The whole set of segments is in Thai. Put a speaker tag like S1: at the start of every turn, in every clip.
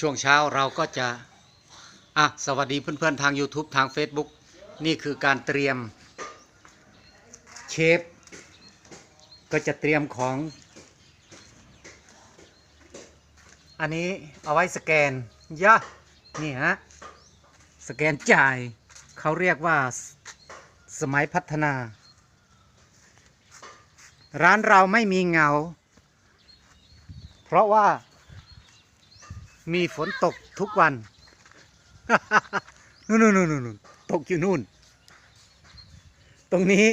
S1: ช่วงเช้าเราก็จะ อะ สวัสดีเพื่อนๆ ทาง YouTube ทาง Facebook นี่คือการเตรียมเชฟก็จะเตรียมของ อันนี้เอาไว้สแกนยะนี่ฮะ สแกนจ่าย เขาเรียกว่าสสมัยพัฒนา ร้านเราไม่มีเงา เพราะว่า มีฝนตกทุกวัน นู่นนู่นนู่นตกอยู่นู่น ตรงนี้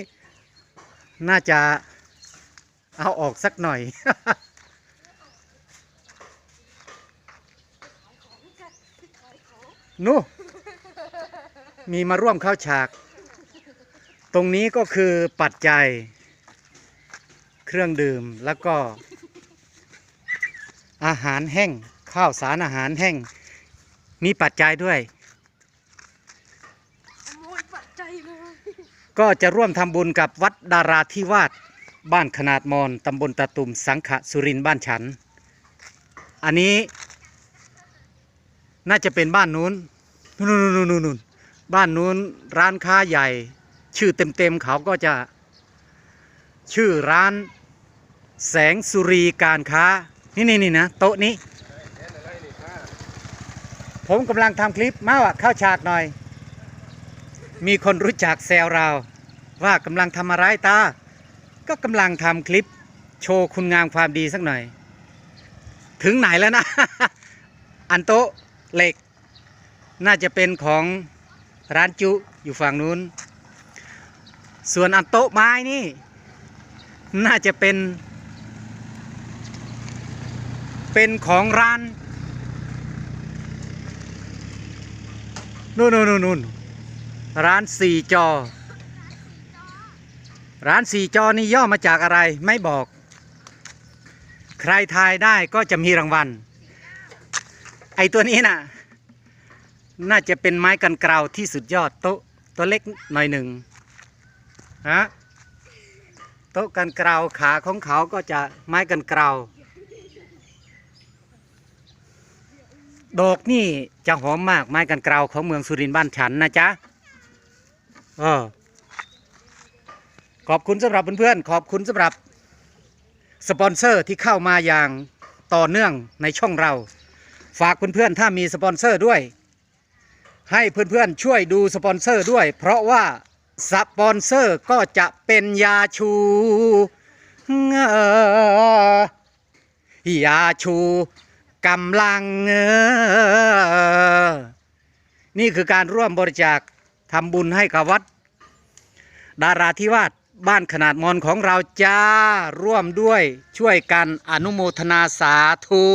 S1: น่าจะเอาออกสักหน่อย นู่นมีมาร่วมเข้าฉาก ตรงนี้ก็คือปัจจัย เครื่องดื่มแล้วก็อาหารแห้ง ข้าวสารอาหารแห้ง มีปัจจัยด้วย
S2: ขโมยปัจจัยเลย
S1: ก็จะร่วมทำบุญกับวัดดาราธิวาสบ้านขนาดมอนตำบลตะตุ่มสังขะสุรินทร์บ้านฉัน อันนี้น่าจะเป็นบ้านนู้นนู่นนู่นนู่นนู่นบ้านนู้นร้านค้าใหญ่ ชื่อเต็มๆเขาก็จะ ชื่อร้าน แสงสุรีการค้า นี่นี่นี่นะ โต๊ะนี้ ผมกำลังทำคลิปมาว่ะเข้าฉากหน่อย มีคนรู้จักแซวเรา ว่ากำลังทำอะไรตา ก็กำลังทำคลิป โชว์คุณงามความดีสักหน่อย ถึงไหนแล้วนะ อันโต๊ะเหล็ก น่าจะเป็นของร้านจุอยู่ฝั่งนู้น ส่วนอันโต๊ะไม้นี่ น่าจะเป็น เป็นของร้าน นู่นนู่นนู่นร้านสี่จอ ร้านสี่จอนี่ย่อมาจากอะไรไม่บอก ใครทายได้ก็จะมีรางวัล ไอตัวนี้น่ะ น่าจะเป็นไม้กันเกราวที่สุดยอดโต๊ะตัวเล็กหน่อยหนึ่งฮะโต๊ะกันเกราวขาของเขาก็จะไม้กันเกราว ดอกนี่จะหอมมากไม้กันเกราวของเมืองสุรินทร์บ้านฉันนะจ๊ะเออขอบคุณสำหรับเพื่อนๆ ขอบคุณสำหรับสปอนเซอร์ที่เข้ามาอย่างต่อเนื่องในช่องเรา ฝากเพื่อนๆ ถ้ามีสปอนเซอร์ด้วย ให้เพื่อนๆ ช่วยดูสปอนเซอร์ด้วย เพราะว่าสปอนเซอร์ก็จะเป็นยาชูเงอยาชู กำลังเงอนี่คือการร่วมบริจาคทำบุญให้กับวัด ดาราธิวาสบ้านขนาดมอนของเราจ้าร่วมด้วยช่วยกันอนุโมทนาสาธุ